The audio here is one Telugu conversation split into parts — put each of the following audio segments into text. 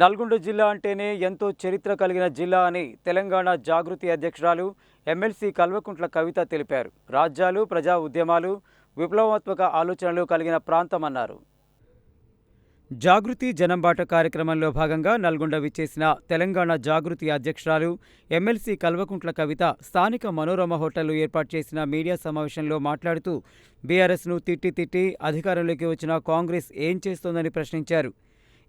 నల్గొండ జిల్లా అంటేనే ఎంతో చరిత్ర కలిగిన జిల్లా అని తెలంగాణ జాగృతి అధ్యక్షురాలు ఎమ్మెల్సీ కల్వకుంట్ల కవిత తెలిపారు. రాజ్యాలు ప్రజా ఉద్యమాలు విప్లవాత్మక ఆలోచనలు కలిగిన ప్రాంతమన్నారు. జాగృతి జనంబాట కార్యక్రమంలో భాగంగా నల్గొండ విచ్చేసిన తెలంగాణ జాగృతి అధ్యక్షురాలు ఎమ్మెల్సీ కల్వకుంట్ల కవిత స్థానిక మనోరమ హోటల్లో ఏర్పాటు చేసిన మీడియా సమావేశంలో మాట్లాడుతూ బీఆర్ఎస్ను తిట్టి తిట్టి అధికారంలోకి వచ్చిన కాంగ్రెస్ ఏం చేస్తోందని ప్రశ్నించారు.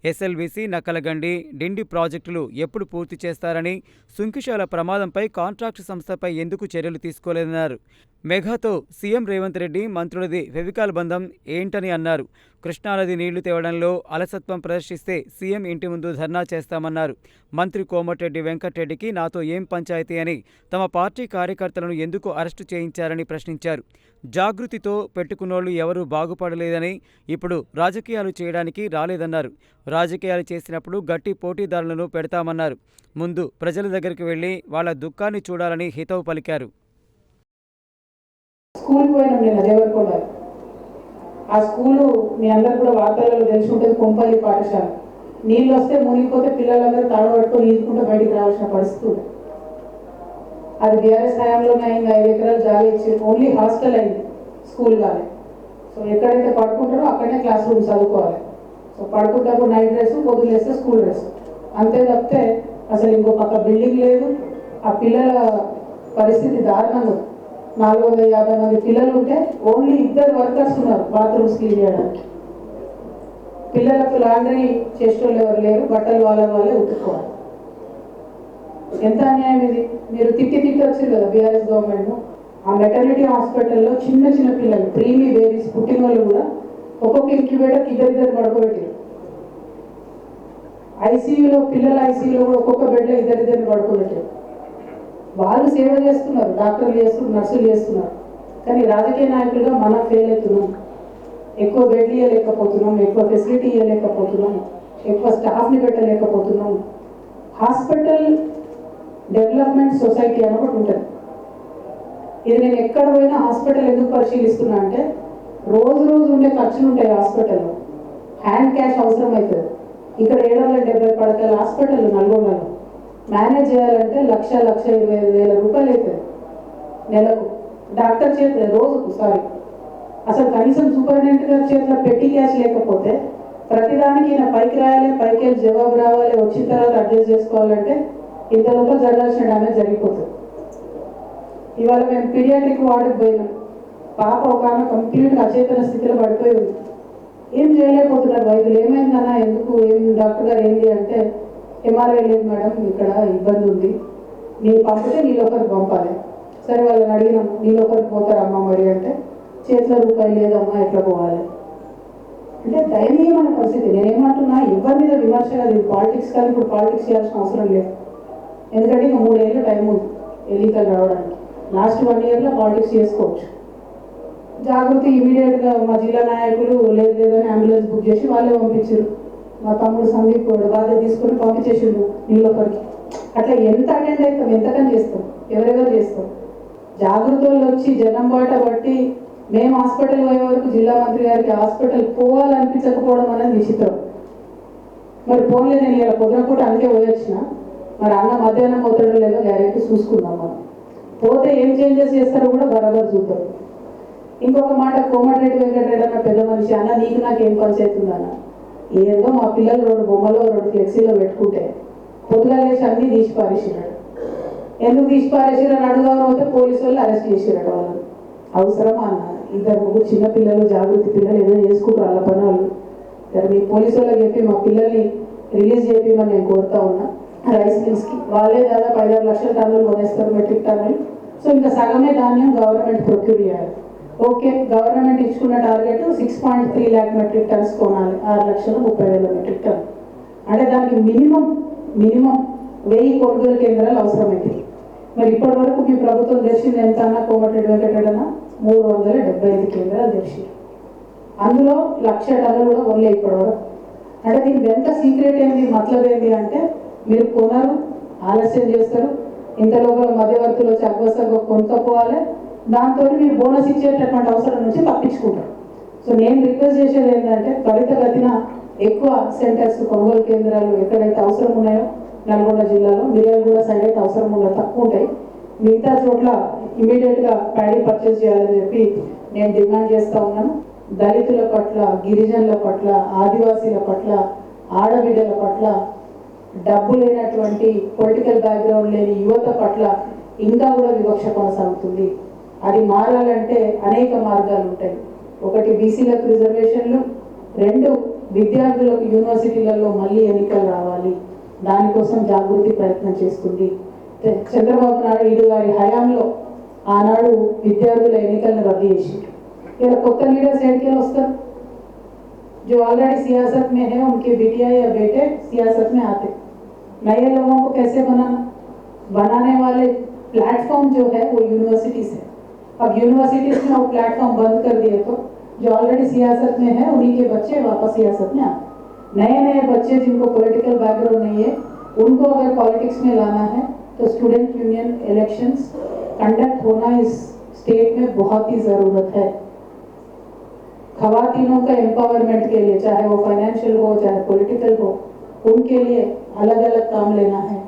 ఎస్ఎల్బీసీ నక్కలగండి డిండి ప్రాజెక్టులు ఎప్పుడు పూర్తి చేస్తారని సుంకిశాల ప్రమాదంపై కాంట్రాక్టు సంస్థపై ఎందుకు చర్యలు తీసుకోలేదన్నారు. మెఘాతో సీఎం రేవంత్ రెడ్డి మంత్రులది ఫెవికాల్ బంధం ఏంటని అన్నారు. కృష్ణానది నీళ్ళు తేవడంలో అలసత్వం ప్రదర్శిస్తే సీఎం ఇంటి ముందు ధర్నా చేస్తామన్నారు. మంత్రి కోమటిరెడ్డి వెంకటరెడ్డికి నాతో ఏం పంచాయతీ అని తమ పార్టీ కార్యకర్తలను ఎందుకు అరెస్టు చేయించారని ప్రశ్నించారు. జాగృతితో పెట్టుకున్నోళ్ళు ఎవరూ బాగుపడలేదని ఇప్పుడు రాజకీయాలు చేయడానికి రాలేదన్నారు. రాజకీయాలు చేసినప్పుడు గట్టి పోటీదారులను పెడతామన్నారు. ముందు ప్రజల దగ్గరికి వెళ్ళి వాళ్ళ దుఃఖాన్ని చూడాలని హితవు పలికారు. స్కూల్ పోయినాం నేను దేవరకొండ ఆ స్కూలు మీ అందరు కూడా వార్తలలో తెలిసి ఉంటుంది కొంపల్లి పాఠశాల. నీళ్ళు వస్తే మునిగిపోతే పిల్లలందరూ తాడు పట్టుకొని ఈదుకుంటూ బయటికి రావాల్సిన పరిస్థితి అది బీఆర్ఎస్ హయాంలోనే అయింది ఐదు ఎకరాలు జాగా ఇచ్చి ఓన్లీ హాస్టల్ అయింది స్కూల్ కానీ సో ఎక్కడైతే పడుకుంటారో అక్కడనే క్లాస్ రూమ్ చదువుకోవాలి. సో పడుకుంటప్పుడు నైట్ డ్రెస్ పొద్దులు వేస్తే స్కూల్ డ్రెస్ అంతే తప్పితే అసలు ఇంకో పక్క బిల్డింగ్ లేదు. ఆ పిల్లల పరిస్థితి దారుణంగా నాలుగు వందల యాభై మంది పిల్లలు ఉంటే ఓన్లీ ఇద్దరు వర్కర్స్ ఉన్నారు బాత్రూమ్స్ క్లీన్ చేయడానికి. పిల్లలకు లాండ్రీ చేసేవాళ్ళు ఎవరు లేరు బట్టలు వాళ్ళ వాళ్ళే ఉతుక్కోవాలి. ఎంత అన్యాయం ఇది? మీరు తిట్టి తిట్టి వచ్చారు కదా బీఆర్ఎస్ గవర్నమెంట్ ఆ మెటర్నిటీ హాస్పిటల్లో చిన్న చిన్న పిల్లలు ప్రీమీ బేబీస్ పుట్టిన వాళ్ళు కూడా ఒక్కొక్క ఇంక్యుబేటర్ ఇద్దరిద్దరు పడుకోబెట్టారు ఐసీయూలో పిల్లల ఐసీయూలో కూడా ఒక్కొక్క బెడ్లో ఇద్దరిద్దరిని పడుకోబెట్టారు. వాళ్ళు సేవ చేస్తున్నారు డాక్టర్లు చేస్తున్నారు నర్సులు చేస్తున్నారు. కానీ రాజకీయ నాయకులుగా మనం ఫెయిల్ అవుతున్నాం. ఎక్కువ బెడ్లు ఇవ్వలేకపోతున్నాం ఎక్కువ ఫెసిలిటీ ఇవ్వలేకపోతున్నాం ఎక్కువ స్టాఫ్ని పెట్టలేకపోతున్నాం. హాస్పిటల్ డెవలప్మెంట్ సొసైటీ అని ఒకటి ఉంటుంది. ఇది నేను ఎక్కడ పోయినా హాస్పిటల్ ఎందుకు పరిశీలిస్తున్నా అంటే రోజు రోజు ఉండే ఖర్చులు ఉంటాయి హాస్పిటల్లో. హ్యాండ్ క్యాష్ అవసరం అవుతుంది ఇక్కడ ఏడు వందల డెబ్బై పడకల హాస్పిటల్ నల్గొండలో. మేనేజ్ చేయాలంటే లక్ష లక్ష ఇరవై ఐదు వేల రూపాయలు అవుతుంది నెలకు. డాక్టర్ చేత రోజుకు సారీ. అసలు కనీసం సూపరింటెండెంట్ గారి చేతిలో పెట్టి క్యాష్ లేకపోతే ప్రతిదానికి ఈయన పైకి రాయాలి పైకి వెళ్ళి జవాబు రావాలి వచ్చిన తర్వాత అడ్జస్ట్ చేసుకోవాలంటే ఇంతలోపు జరగాల్సిన డ్యామేజ్ జరిగిపోతుంది. ఇవాళ మేము పీడియాట్రిక్ వార్డుకి పోయినాం. పాప ఒక ఆమె కంప్లీట్గా అచేతన స్థితిలో పడిపోయి ఉంది. ఏం చేయలేకపోతున్నారు వైద్యులు ఏమైందన్నా? ఎందుకు? ఏం డాక్టర్ గారు ఏంటి అంటే ఎంఆర్ఐ లేదు మేడం ఇక్కడ ఇబ్బంది ఉంది. నేను పంపితే నీళ్ళొకరికి పంపాలి. సరే వాళ్ళని అడిగినాం. నీళ్ళొకరికి పోతారమ్మా మరి అంటే చేతిలో రూపాయలు లేదమ్మా ఎట్లా పోవాలి? అంటే దయనీయమైన పరిస్థితి. నేనేమంటున్నా ఎవరి మీద విమర్శ కాదు ఇది పాలిటిక్స్ కానీ ఇప్పుడు పాలిటిక్స్ చేయాల్సిన అవసరం లేదు. ఎందుకంటే ఇంకా మూడేళ్ళు టైం ఉంది ఎన్నికలు రావడానికి. లాస్ట్ వన్ ఇయర్లో పాలిటిక్స్ చేసుకోవచ్చు. జాగృతి ఇమీడియట్గా మా జిల్లా నాయకులు లేదు లేదని అంబులెన్స్ బుక్ చేసి వాళ్ళే పంపించారు. మా తమ్ముడు సందీప్ కూడా బాధ్యత తీసుకొని పంపించేసిండు నీళ్ళొకరికి అట్లా ఎంత అటెండ్ అవుతాం? ఎంతకని చేస్తాం? ఎవరెవరు చేస్తాం జాగ్రత్తలు వచ్చి జనం బాట బట్టి మేము హాస్పిటల్ పోయే వరకు జిల్లా మంత్రి గారికి హాస్పిటల్ పోవాలనిపించకపోవడం అనేది విచిత్రం. మరి పోన్లే నేను ఇలా పొద్దున పూట అందుకే పోయొచ్చిన. మరి అన్న మధ్యాహ్నం పోతాడో లేదో గ్యారెంటీ చూసుకుందాం మనం. పోతే ఏం చేంజెస్ చేస్తారో కూడా బరాబర్ చూద్దాం. ఇంకొక మాట కోమటిరెడ్డి వెంకటరెడ్డి అన్న పెద్ద మనిషి అన్న నీకు నాకు ఏం పంచాయతీ ఉందన్న ఏదో మా పిల్లలు రెండు బొమ్మలు రెండు ఫ్లెక్సీలో పెట్టుకుంటే పొద్దుగా లేచి అన్నీ తీసి పారేసినాడు. ఎందుకు తీసి పారేసిరని అడుగుదాం పోతే పోలీసు వాళ్ళు అరెస్ట్ చేసిరాడు వాళ్ళు అవసరమా అన్న? ఇద్దరు ముగ్గురు చిన్న పిల్లలు జాగృతి పిల్లలు ఏదో చేసుకుంటారు వాళ్ళ పని వాళ్ళు మీ పోలీసు వాళ్ళకి చెప్పి మా పిల్లల్ని రిలీజ్ చేయమని నేను కోరుతా ఉన్నా. రైస్ మిల్స్కి వాళ్ళే దాదాపు ఐదారు లక్షల టన్నులు కొనేస్తారు మెట్రిక్ టన్నులు. సో ఇంకా సగమే ధాన్యం గవర్నమెంట్ ప్రొక్యూర్ చేయాలి. Okay government ఇచ్చుకున్న target six point three lakh metric tons కొనాలి. ఆరు లక్షల ముప్పై వేల మెట్రిక్ టన్ అంటే దానికి మినిమం మినిమం వెయ్యి కొనుగోలు కేంద్రాలు అవసరమైంది మరి ఇప్పటి వరకు మీ ప్రభుత్వం తెరిచింది ఎంత అన్న కోమటిరెడ్డి వెంకటరెడ్డి మూడు వందల డెబ్బై ఐదు కేంద్రాలు తెరిచి. అందులో లక్ష టన్నులు కూడా కొనలే ఇప్పటి వరకు అంటే దీని వెంట సీక్రెట్ ఏంది మతలబ్ ఏంటి అంటే మీరు కొనరు ఆలస్యం చేస్తారు. ఇంత లోపల మధ్యవర్తులు వచ్చి అగ్వసగ్గా కొనుక్కోవాలి దాంతో మీరు బోనస్ ఇచ్చేటటువంటి అవసరం నుంచి తప్పించుకుంటారు. సో నేను రిక్వెస్ట్ చేసేది ఏంటంటే త్వరితగతిన ఎక్కువ సెంటర్స్ కొనుగోలు కేంద్రాలు ఎక్కడైతే అవసరం ఉన్నాయో నల్గొండ జిల్లాలో మిర్యాలగూడ సైడ్ అయితే అవసరం ఉన్న తక్కువ ఉంటాయి. మిగతా చోట్ల ఇమీడియట్గా ప్యాడీ పర్చేస్ చేయాలని చెప్పి నేను డిమాండ్ చేస్తూ ఉన్నాను. దళితుల పట్ల గిరిజనుల పట్ల ఆదివాసీల పట్ల ఆడబిడ్డల పట్ల డబ్బు లేనటువంటి పొలిటికల్ బ్యాక్గ్రౌండ్ లేని యువత పట్ల ఇంకా కూడా వివక్ష కొనసాగుతుంది అది మారాలంటే అనేక మార్గాలు ఉంటాయి ఒకటి బీసీలకు రిజర్వేషన్లు రెండు విద్యార్థులకు యూనివర్సిటీలలో మళ్ళీ ఎన్నికలు రావాలి దానికోసం జాగృతి ప్రయత్నం చేస్తుంది తె- చంద్రబాబు నాయుడు గారి హయాంలో ఆనాడు విద్యార్థుల ఎన్నికలను రద్దు చేసి ఇలా కొత్త లీడర్స్ ఎన్నికలు వస్తారు जो ऑलरेडी सियासत में है उनके बिटिया या बेटे सियासत में आते नए लोगों को कैसे बनाना बनाने वाले प्लेटफॉर्म जो है वो यूनिवर्सिटीज है। अब यूनिवर्सिटीज में वो प्लेटफॉर्म बंद कर दिए तो जो ऑलरेडी सियासत में है, उन्हीं के बच्चे वापस सियासत में आते नए नए बच्चे जिनको पॉलिटिकल बैकग्राउंड नहीं है, उनको अगर पॉलिटिक्स में लाना है तो स्टूडेंट यूनियन इलेक्शंस कंडक्ट होना इस स्टेट में बहुत ही ज़रूरत है। खवातीनों का एम्पावरमेंट के लिए, चाहे वो फाइनेंशियल हो, चाहे पॉलिटिकल हो, उनके लिए अलग अलग काम लेना है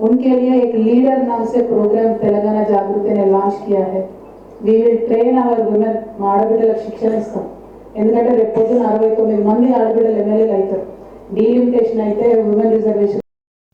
उनके लिए एक लीडर नाम से प्रोग्राम तेलंगाना जागृति ने लॉन्च किया है we will train our women మా ఆడబిడ్డలకు శిక్షణ ఇస్తాం ఎందుకంటే రేపు పొద్దున అరవై తొమ్మిది మంది ఆడబిడ్డలు ఎమ్మెల్యేలు అవుతారు డీలిమిటేషన్ అయితే ఉమెన్ రిజర్వేషన్